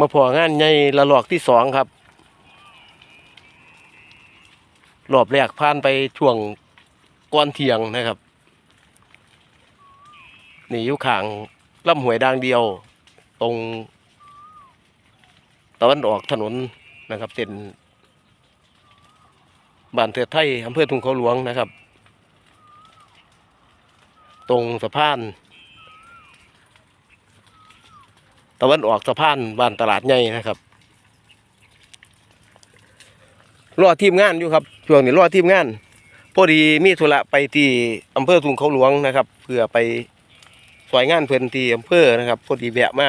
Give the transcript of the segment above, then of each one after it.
มาพองานใหญ่ละลอกที่สองครับรอบแรกผ่านไปช่วงก่อนเทียงนะครับ นี่อยู่ข้างลำหวยดางเดียว ตรงตะวันออกถนนนะครับเส้นบ้านเทือไทยอำเภอทุ่งเขาหลวงนะครับ ตรงสะพาน ตะวันออกสะพานบ้านตลาดใหญ่นะครับรอทีมงานอยู่ครับช่วงนี้รอทีมงานพอดีมีธุระไปที่อำเภอทุ่งเขาหลวงนะครับ เพื่อไปสวยงานเพื่อนที่อำเภอนะครับพอดีแวะมา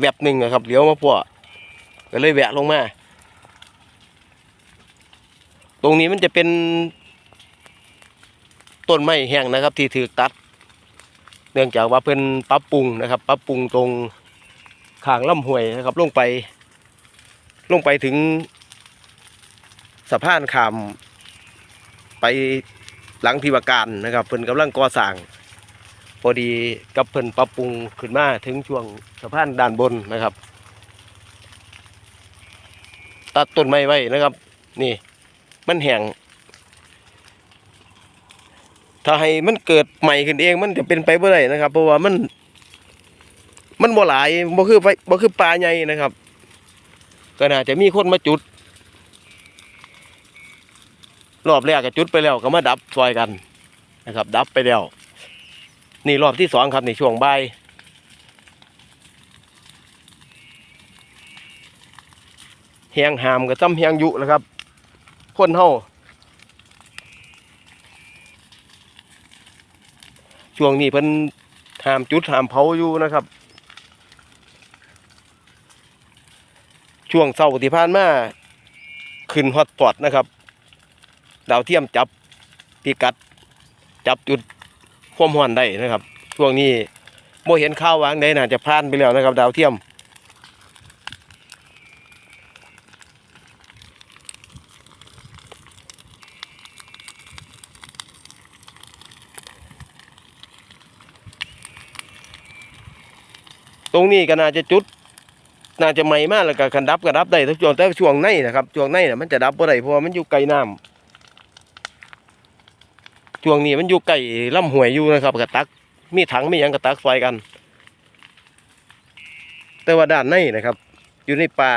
แบบหนึ่งนะครับเลี้ยวมาพวก็เลยแวะลงมา ตรงนี้มันจะเป็นต้นไม้แห้งนะครับ ที่ถือตัด เนื่องจากว่าเพิ่นปรับปรุงนะครับปรับปรุงตรงข้างลำห้วยนะครับ ลงไป ลงไปถึงสะพานขามไปหลังที่วาการนะครับ เพิ่นกำลังก่อสร้างพอดีกับเพิ่นปรับปรุงขึ้นมาถึงช่วงสะพานด้านบนนะครับ ตัดต้นไม้ไว้นะครับ นี่ มันแห้ง ถ้าให้มันเกิดใหม่ขึ้นเองมันจะเป็นไปบ่ได้นะครับ เพราะว่ามัน มันบ่หลายบ่คือไปบ่คือปลาใหญ่นะครับ ก็น่าจะมีคนมาจุด รอบแรกก็จุดไปแล้วก็มาดับซอยกันนะครับ ดับไปแล้ว นี่รอบที่สองครับในช่วงบ่ายแหงหามกับซ้ำแหงยุแล้วครับ คนเฮา ช่วงนี้เพิ่นหามจุดหามเผาอยู่นะครับ ช่วงเศร้าที่ผ่านมาขึ้นฮอตปอดนะครับ ดาวเทียมจับพิกัด จับจุดความหอนได้นะครับ ช่วงนี้โมเห็นข้าววางได้น่าจะพลานไปแล้วนะครับ ดาวเทียม ตรงนี้ก็น่าจะจุด น่าจะใหม่มากแล้วก็คันดับก็ดับได้ทุกช่วงแต่ช่วงในนะครับช่วงในน่ะมันจะดับบ่ได้เพราะมันอยู่ไกลน้ำช่วงนี้มันอยู่ไกลลำห้วยอยู่นะครับกระตัก มีถังมีหยังกระตักไฟกัน แต่ว่าด้านในนะครับ อยู่ในป่า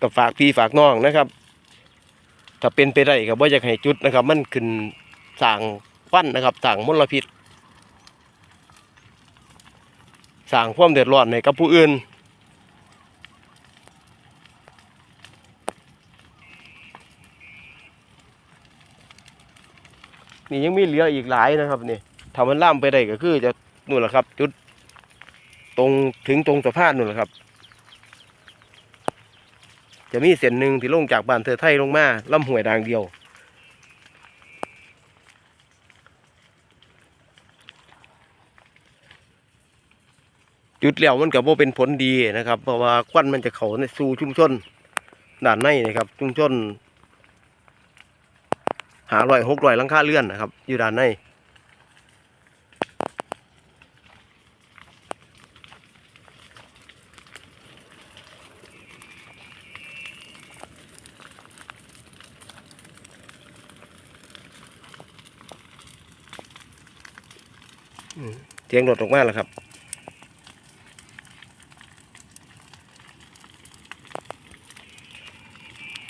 ก็ฝากพี่ฝากน้องนะครับ ถ้าเป็นไปได้ก็บ่อยากให้จุดนะครับ มันขึ้นสั่งควันนะครับสั่งมลพิษสั่งความเดือดร้อนให้กับผู้อื่นนี่ยังมีเหลืออีกหลายนะครับนี่ถ้ามันล่ามไปได้ก็คือจะนู่นแหละครับ จุดตรงถึงตรงสะพานนู่นแหละครับ จะมีเส้นหนึ่งที่ลงจากบ้านเธอไทยลงมาลำห้วยดางเดียว จุดแล้วมันกับว่าเป็นผลดีนะครับ เพราะว่าควันมันจะเข้าในสู่ชุมชนด้านในนะครับ ชุมชนหาร้อยหกร้อยลังค่าเรือนนะครับ อยู่ด้านใน เสียงรถออกมาแล้วครับ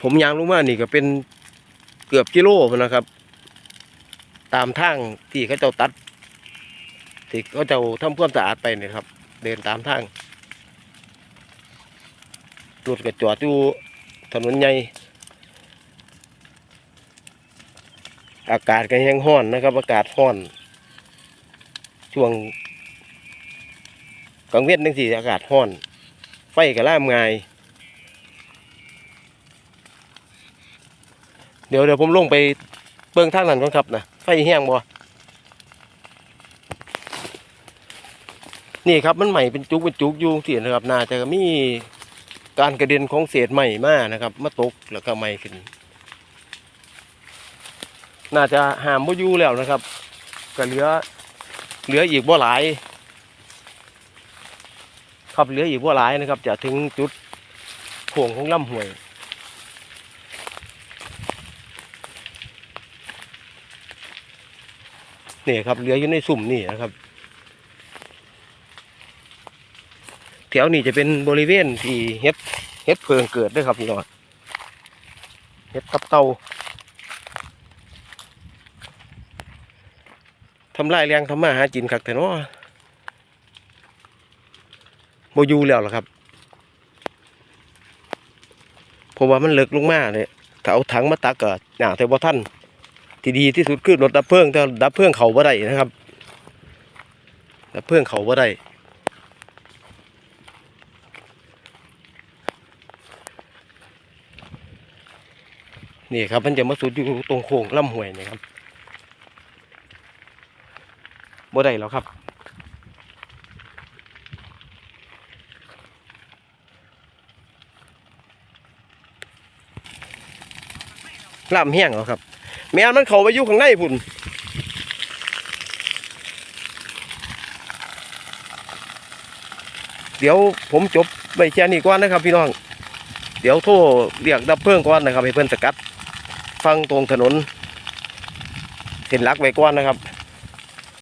ผมยางรู้มานี่ก็เป็นเกือบกิโลนะครับ ตามทางที่เขาเจ้าตัดที่เขาเจ้าทำความสะอาดไปเนี่ยครับ เดินตามทางรถก็จอดอยู่ถนนใหญ่อากาศก็แห้งห้อนนะครับ อากาศห้อน ช่วงกลางเวียนจังสี่อากาศห้อน ไฟก็ล่ามง่าย เดี๋ยวเดี๋ยวผมลงไปเบิ่งทางนั้นก่อนครับนะไฟแห้งบ่นี่ครับมันใหม่เป็นจุกเป็นจุกอยู่ที่นะครับน่าจะมีการกระเด็นของเศษใหม่มานะครับมาตกแล้วก็ใหม่ขึ้น น่าจะหามบ่อยู่แล้วนะครับก็เหลือ เหลืออีกบ่หลาย ครับเหลืออีกบ่หลายนะครับ จะถึงจุดโค้งของลำห้วยนี่ครับเหลืออยู่ในสุ่มนี่นะครับ แถวนี้จะเป็นบริเวณที่เฮ็ดเฮ็ดเพลิงเกิดด้วยครับพี่น้องเฮ็ดตับเตา ทำลายแรงทำมาหากินคักแต่เนาะโมยูแล้วล่ะครับเพราะว่ามันเลิกลงมาเนี่ยถ้าเอาถังมาตักก็หนาแต่บ่ท่านที่ดีที่สุดคือรถดับเพลิงแต่ดับเพลิงเขาบ่ได้นะครับดับเพลิงเขาบ่ได้นี่ครับมันจะมาสุดอยู่ตรงโค้งลำห้วยนี่ครับ บ่ได้แล้วครับลำแห้งแล้วครับ แมวมันเขาไปอยู่ข้างในพุ่นเดี๋ยวผมจบไปแค่นี้ก่อนนะครับพี่น้อง เดี๋ยวโทรเรียกดับเพลิงก่อนนะครับ ให้เพื่อนสกัด ฟังตรงถนนเส้นลักไว้ก่อนนะครับ